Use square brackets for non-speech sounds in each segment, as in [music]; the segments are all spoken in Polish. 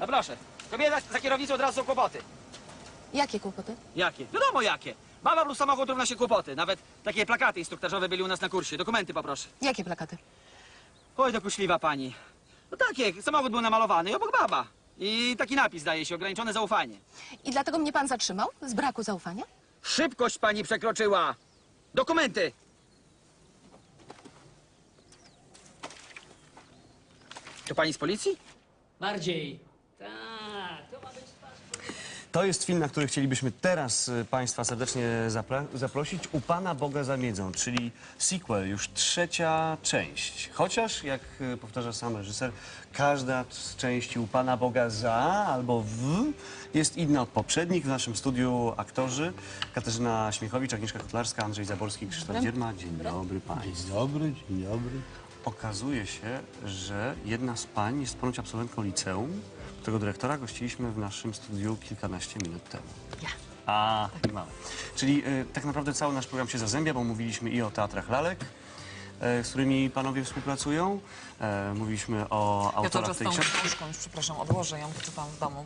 No proszę. Kobieta za kierownicą od razu są kłopoty. Jakie kłopoty? Jakie? Wiadomo jakie. Baba plus samochód równa się kłopoty. Nawet takie plakaty instruktażowe byli u nas na kursie. Dokumenty poproszę. Jakie plakaty? Oj, dokuczliwa pani. No takie, samochód był namalowany i obok baba. I taki napis daje się, ograniczone zaufanie. I dlatego mnie pan zatrzymał? Z braku zaufania? Szybkość pani przekroczyła. Dokumenty. To pani z policji? Bardziej. Tak, to ma być To jest film, na który chcielibyśmy teraz y, Państwa serdecznie zapra- zaprosić. U Pana Boga za miedzą, czyli sequel, już trzecia część. Chociaż, jak y, powtarza sam reżyser, każda z części U Pana Boga za albo w jest inna od poprzednich. W naszym studiu aktorzy Katarzyna Śmiechowicz, Agnieszka Kotlarska, Andrzej Zaborski, Krzysztof Dzierma. Dzień dobry Państwu. Dzień dobry, dzień dobry. Okazuje się, że jedna z pań jest ponoć absolwentką liceum, którego dyrektora gościliśmy w naszym studiu kilkanaście minut temu. Ja. A, i mamy. Czyli y, tak naprawdę cały nasz program się zazębia, bo mówiliśmy i o teatrach lalek, e, z którymi panowie współpracują. E, mówiliśmy o Ja cały autorach czas tej tą książki. książką, już przepraszam, odłożę ją, poczytam w domu.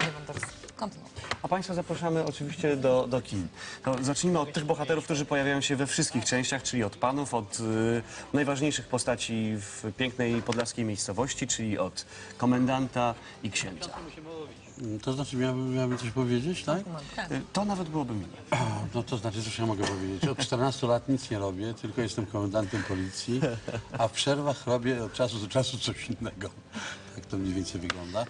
Nie będę kontynuować. A Państwa zapraszamy oczywiście do, do kin. To zacznijmy od tych bohaterów, którzy pojawiają się we wszystkich częściach, czyli od panów, od y, najważniejszych postaci w pięknej podlaskiej miejscowości, czyli od komendanta i księdza. To znaczy, miałbym, miałbym coś powiedzieć, tak? Y, to nawet byłoby miłe. No to znaczy, coś ja mogę powiedzieć. Od 14 lat nic nie robię, tylko jestem komendantem policji, a w przerwach robię od czasu do czasu coś innego. Tak to mniej więcej wygląda.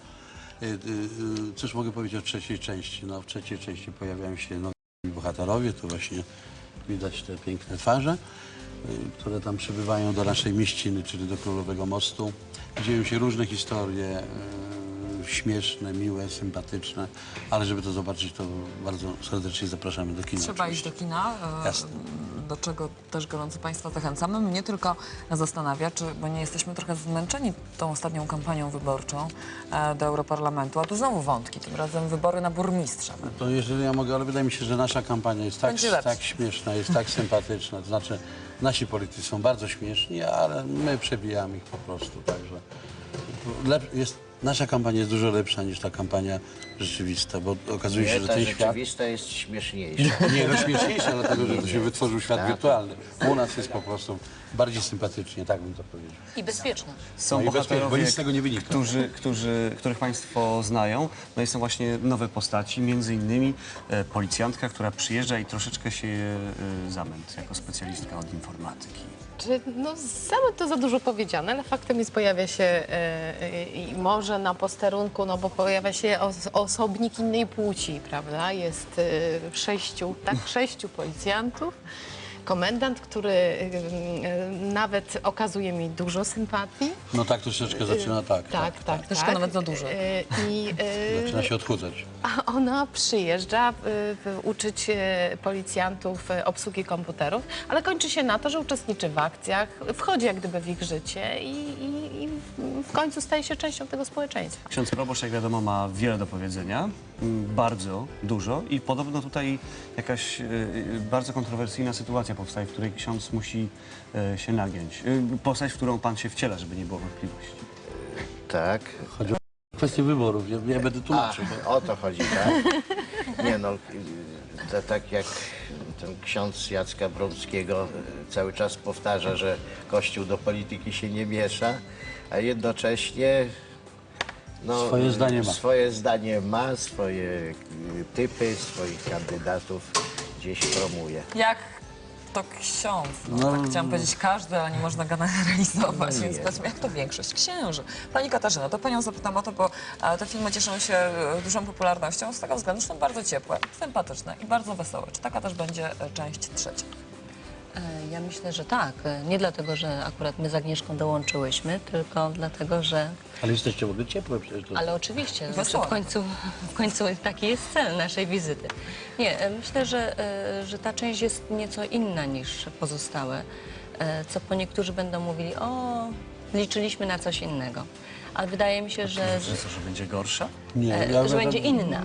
Y, y, y, Cóż mogę powiedzieć o trzeciej części? No, w trzeciej części pojawiają się nowi bohaterowie, tu właśnie widać te piękne twarze, które tam przybywają do naszej mieściny, czyli do Królowego Mostu. Dzieją się różne historie, śmieszne, miłe, sympatyczne, ale żeby to zobaczyć, to bardzo serdecznie zapraszamy do kina. Trzeba iść oczywiście. do kina, Jasne. Do czego też gorąco Państwa zachęcamy. Mnie tylko zastanawia, czy, bo nie jesteśmy trochę zmęczeni tą ostatnią kampanią wyborczą e, do Europarlamentu, a tu znowu wątki, tym razem wybory na burmistrza. To jeżeli ja mogę, ale wydaje mi się, że nasza kampania jest tak, tak śmieszna, jest tak sympatyczna. To znaczy, nasi politycy są bardzo śmieszni, ale my przebijamy ich po prostu. Także lep, jest, nasza kampania jest dużo lepsza niż ta kampania rzeczywista, bo okazuje się, Nie, że ta ten świat... rzeczywista jest śmieszniejsza. [laughs] Nie, no śmieszniejsza, [laughs] dlatego że to się wytworzył świat wirtualny. U nas jest po prostu bardziej sympatycznie, tak bym to powiedział. I bezpieczne. Są No i bezpiecznie, bo bohaterowie, nic z tego nie wynika. którzy, którzy, których Państwo znają. No i są właśnie nowe postaci, między innymi e, policjantka, która przyjeżdża i troszeczkę się e, zamęt jako specjalistka od informatyki. Czy, no, same to za dużo powiedziane, ale faktem jest, pojawia się e, e, i może na posterunku, no bo pojawia się os osobnik innej płci, prawda? Jest e, sześciu, tak, sześciu policjantów. Komendant, który e, e, nawet okazuje mi dużo sympatii. No tak troszeczkę zaczyna tak. Tak, tak, Troszkę tak. nawet za dużo. I Zaczyna się odchudzać. a ona przyjeżdża y, y, uczyć y, policjantów y, obsługi komputerów, ale kończy się na to, że uczestniczy w akcjach, wchodzi jak gdyby w ich życie i, i, i w końcu staje się częścią tego społeczeństwa. Ksiądz proboszcz, jak wiadomo, ma wiele do powiedzenia, bardzo dużo i podobno tutaj jakaś e, bardzo kontrowersyjna sytuacja powstaje, w której ksiądz musi e, się nagiąć. E, Postać, w którą pan się wciela, żeby nie było wątpliwości. Tak. Chodzi o kwestię wyborów. Ja, ja będę A, tłumaczył. bo- o to chodzi, tak? Nie no, to tak jak ten ksiądz Jacka Bromskiego cały czas powtarza, że Kościół do polityki się nie miesza, a jednocześnie no, Swoje zdanie ma. Swoje zdanie ma, swoje y, typy, swoich kandydatów gdzieś promuje. Jak to ksiądz, no, No, tak chciałam powiedzieć każdy, ale nie można generalizować, [laughs] No więc powiedzmy, jak to większość księży. Pani Katarzyna, to panią zapytam o to, bo e, te filmy cieszą się e, dużą popularnością z tego względu, że są bardzo ciepłe, sympatyczne i bardzo wesołe. Czy taka też będzie e, część trzecia? E, Ja myślę, że tak. E, Nie dlatego, że akurat my z Agnieszką dołączyłyśmy, tylko dlatego, że... Ale jesteście w ogóle ciepłe przecież. To... Ale oczywiście, znaczy w, końcu, w końcu taki jest cel naszej wizyty. Nie, e, myślę, że, że ta część jest nieco inna niż pozostałe, co po niektórzy będą mówili, o, liczyliśmy na coś innego. Ale wydaje mi się, że, Że co, że będzie gorsza? Nie, e, ja że będzie inna.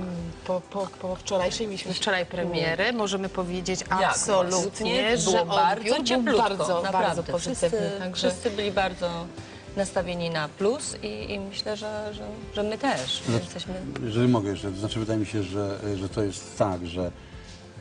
Po, po, po wczorajszej, mieliśmy wczoraj premierę, możemy powiedzieć Jak absolutnie, Było że bardzo odbiór był cieplutko, bardzo, naprawdę. bardzo pozytywny. Wszyscy, Także wszyscy byli bardzo nastawieni na plus i, i myślę, że, że, że my też jesteśmy Jeżeli mogę jeszcze, to znaczy wydaje mi się, że, że to jest tak, że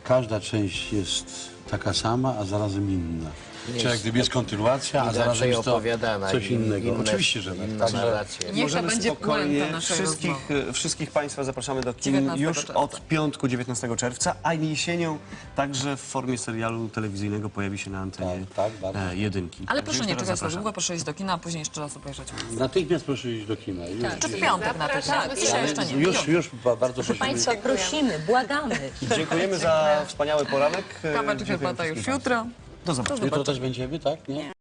każda część jest taka sama, a zarazem inna. Nie Czy jak jest gdyby jest kontynuacja, a zarazem jest to opowiadana. coś in- innego. inne- Oczywiście, że tak. inne Także narracje. Niech to Możemy będzie spokojnie puenta naszej wszystkich, e, wszystkich Państwa zapraszamy do kin 19 już czerwca. od piątku 19 czerwca, a jesienią także w formie serialu telewizyjnego pojawi się na antenie Tak, tak, bardzo. e, jedynki. Ale Także proszę już nie teraz czekać za zapraszamy. długo, proszę iść do kina, a później jeszcze raz obejrzeć. natychmiast proszę iść do kina. Już, Czy w piątek na to Dzisiaj jeszcze nie. już, już ba- bardzo prosimy. Państwa prosimy, błagamy. Dziękujemy za wspaniały poranek. E, czy herbata już jutro. Do zobaczenia. Jutro też będziemy, tak? Nie?